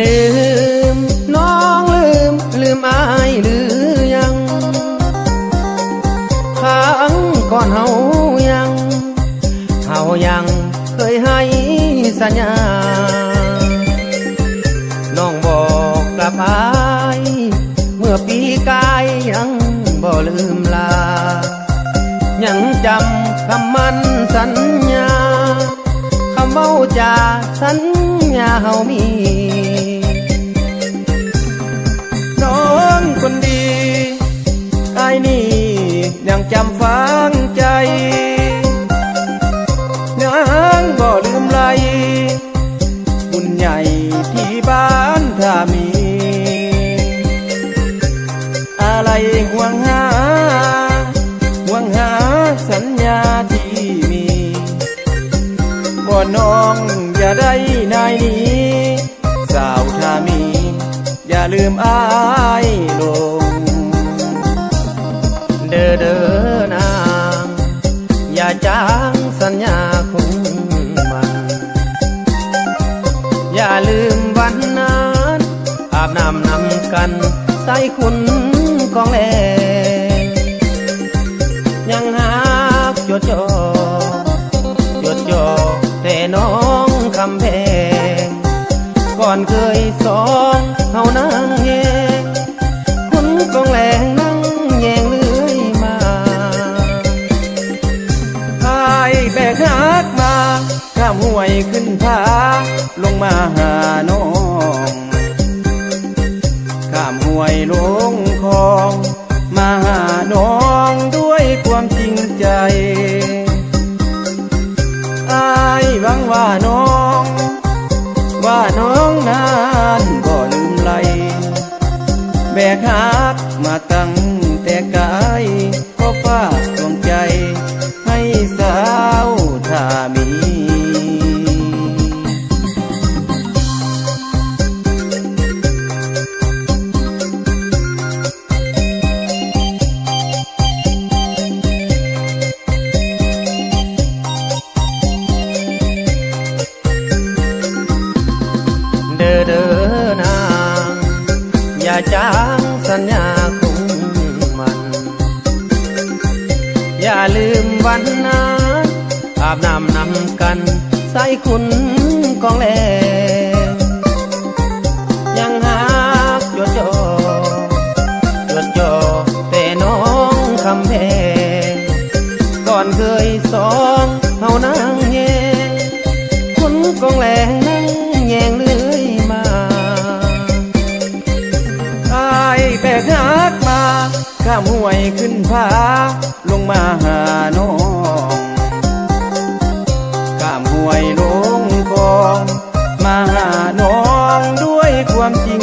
ลืม น้องลืม ลืมอายหรือยังครั้งก่อนเฮายังเฮายังเคยให้สัญญา น้องบอกกับอายเมื่อปีกายยังบ่ลืมลา ยังจำคำมันสัญญา คำเมาจาสัญญาเฮามี ลืมอายลง เด้อเด้อนาง อย่าจางสัญญาของมัน อย่าลืมวันนั้นอาบน้ำนำกันใส่คุณกองแลยังหากจดจ่อจดจ่อแต่น้องคำแพงก่อนเคยสอง ข้ามห้วยขึ้นผาลงมาหาน้องข้ามห้วยลงคลอง มาหาน้องด้วยความจริงใจอายหวังว่าน้อง ว่าน้องนั้นก็ลืมไหลแบกหักมาตั้งแต่กายก็ฝา จางสัญญาของมัน อย่าลืมวันนั้นอาบน้ำนำกัน ใส่คุณกองแล ลงมาหาน้องข้ามห้วยลงคลอง มาหาน้องด้วยความจริง